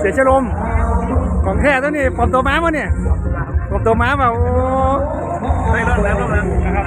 เสียชลมของแท้ตัวนี้ปลอมตัวม้ามาเนี่ยปลอมตัวม้ามาโอ้ได้รอบแล้วรอบแล้วนะครับ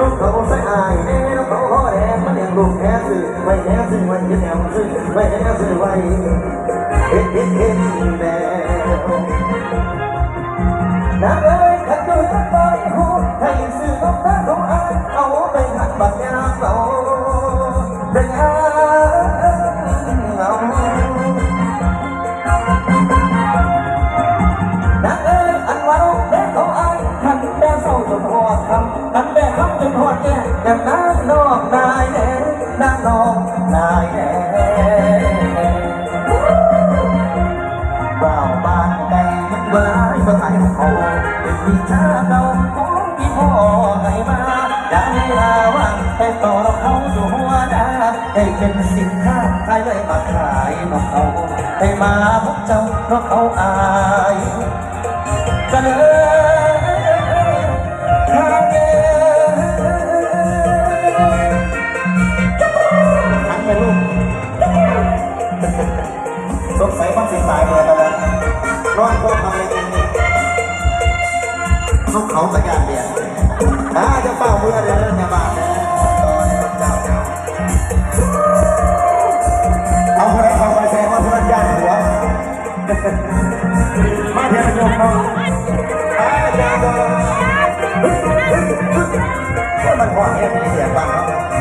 ลูกเขาใส่อายแม่ลูกเขาห่อแดงมันยังลูกแค่สื่อไว้แน่สื่อไว้ยังแนวสื่อไว้แน่สื่อไว้เฮ็ดเฮ็ดเฮ็ดแนวนางเอ้ย บ้านใดมันเบื่อเบื่อให้เขาเป็นวิชาเก่าของพี่พ่อไงมาอย่าให้ลาว่าให้ต่อเราเขาดูหัวดาได้เป็นสินค้าใครเลยมาขายนกเขาได้มาพบเจ้านกเขาอายเสนอ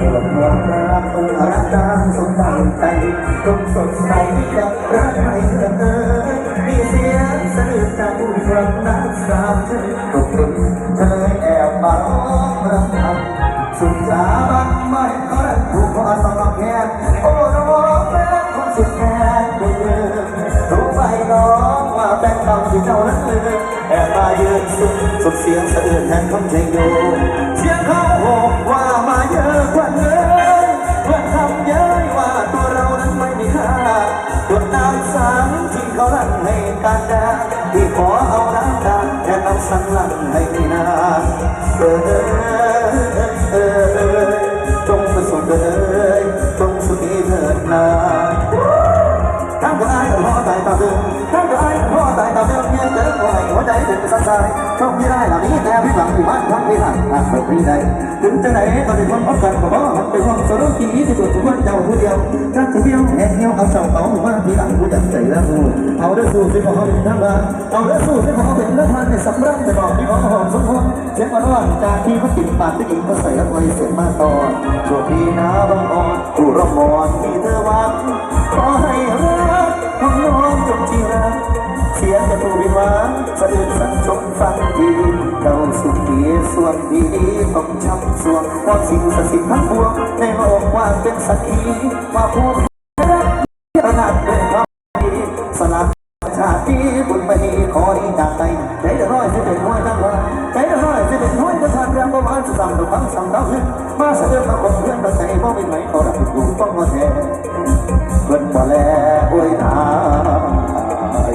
สุดยอดความรักเมื่อรักดังสมดังใจจงสดใสกับรักให้เธอมีเสียงสะอื้นจากผู้ฟังนักสาวเธอตกหลุมเธอแอบมาร้องรำพันสุดสาบันไม่ก็รักผู้ขอสมัครแค่โอ้น้องแม่คนสุดแค่เดิมรู้ไหมน้องว่าแฟนเขาที่เจ้านั้นเลยแอบมายืนสุดสุดเสียงสะอื้นแทนคนใจโยเสียงโห สังลังให้นาเออเออเออเออจงสุดเอ่ยจงสุขีเถิดนา เนี่ยเจอหน่อยหัวใจถึงสั่นใจโชคไม่ได้หล่านี้แต่พี่หลังอยู่บ้านทั้งพี่หลังหากเปิดพี่ใดถึงจะไหนก็ได้คนพบกันก็บอกมันเป็นห้องสรุปที่ที่ตัวทุกคนเจ้าผู้เดียวถ้าจะเบี้ยวแหงเหี้ยวเอาเจ้าเต๋าหมู่บ้าพี่หลังผู้ยันใจแล้วเอาเด้อสู้ที่ของเขาเป็นทั้งบ้านเอาเด้อสู้ที่ของเขาเป็นเรื่องมันในสำรักจะบอกพี่ของหอมสมพงเสียงมันว่าจากที่เขาติดปากที่กินก็ใส่แล้วไว้เสียงมาต่อช่วงพี่นาบังอ่อนผู้รำมอนที่เธอหวังขอให้รัก ของน้องจงที่รักเสียงจะถูกวิวางสะอื้นสั่งชมฟังดีเก่าสุขีส่วนดีต้องช้ำสวงเพราสิ่งศักดิ์สิทธิ์ทั้งปวงในโลกว่างเป็นสักขีว่าผู้ มาเสด็จมาคบเพื่อนตั้งใจว่เป็นไหมเขาดับอยู่ต้องมาแทนเพิ่นบ่แลอวยทาย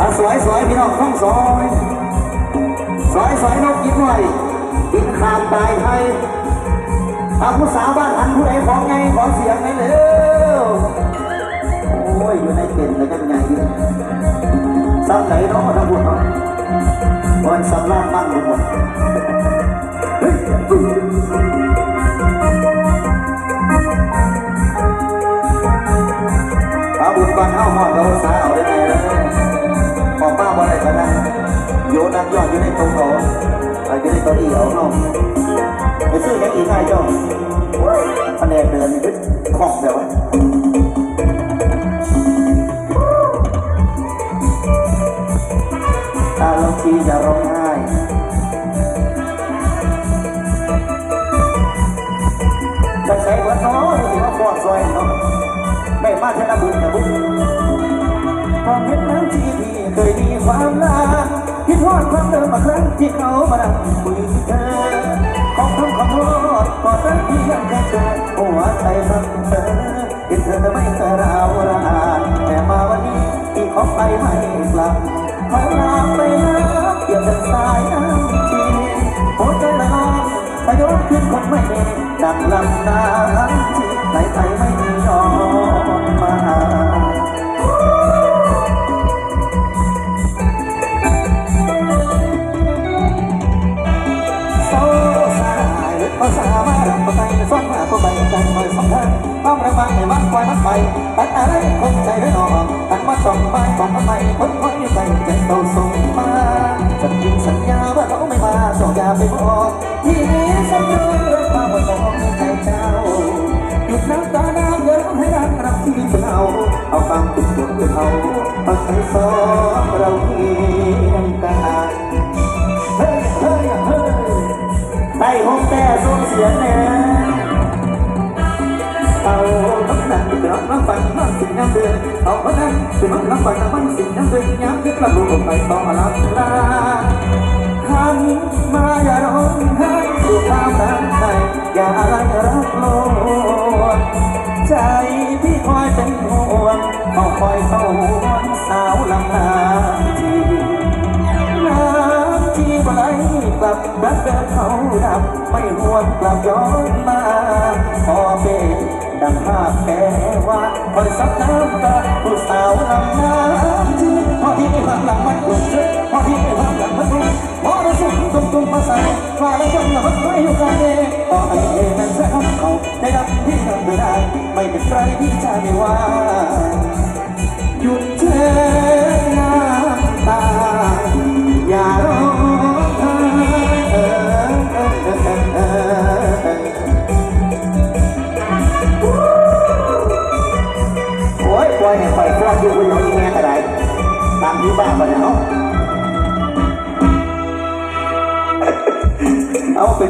อะสวยสวยพี่น้องต้องสวยสวยสวยนกกินหน่อยกินขาดตายไทยอาผู้สาวบ้านอันผู้ใดของไงขอเสียงไงเร็วโอ้ยอยู่ในเต็นท์แล้วกันไง ซ้ำไหนเนาะทั้งหมดเนาะวันสำรานบ้านหมดเฮ้ยอาบุญก่อนเอาหอดเราสาเอาได้ไงล่ะขอป้าบ่ได้ก็ได้โยนักยอดอยู่ในตรงเขาอยู่ในตัวอีเอาเนาะไปซื้อยังอีกไงจ้องคะแนนเดินนี่คือของแบบว่าีจะร้องไห้จะใช้วัดน้อที่เขาฟอดซอยเนาะไม่มาชนะบุญนะบุญความเห็นนั้นที่พี่เคยมีความลาคิดทอดความเดิมมาครั้งที่เขามานั่งคุยเธอขอคำขอโทษขอรักที่ยังแค่เจอหัวใจมันเธอเห็นเธอไม่เคยราวรานแต่มาวันนี้ที่เขาไปไม่กลับ เขาลาไปนะเปรียบเป็นสายน้ำชีหัวใจละลายถ้ายกขึ้นคนไม่เองดังลำน้ำชีไหลไปไม่มียอม ปล่อยมันไปตัดอะไรคนใจได้นอนตัดมาสองใบสองใบคนคอยอยู่ใจใจเต่าส่งมาจะกินสัญญาว่าเขาไม่มาสองยาไปบอกที่นี้สัญญาเรื่องมาบอกใจเจ้าหยุดน้ำตาน้ำเดินให้รักรักที่เราเอาฟังทุกคนเขาเอาใจสองเราเพียงกันเฮ้ยเฮ้ยเฮ้ยไต่ห้องแต่ส่งเสียงแน่ เดือดเอาพันั้นคือรับน้ำฝันมันสิ่งน้ำเดือดย้ำที่กระดูกไปต่อลับลาหันมาอย่าร้องไห้สู่ความรักใจอย่าอะไรรักโลดใจที่คอยเป็นห่วงเอาคอยเฝ้าห่วงสาวลำนาน้ำที่ไหลกลับรักเดินเขาดับไม่ห่วงกลับย้อนมาพอเป็น ดังภาพแต่ว่าคอยซับน้ำตาผู้สาวลำน้ำที่พอที่ไม่ความหลังมันกลุ่มเชื่อพอที่ไม่ความหลังมันกลุ่มมรสุมตุ้มตุ้มมาใส่ว่าแล้วจนละมันไม่อยู่กันเองต่อให้เองนั้นจะทำเขาได้รับที่ทำไม่ได้ไม่เป็นไรที่จะไม่ว่า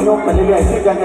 ยกไปเรื่อยๆที่กัน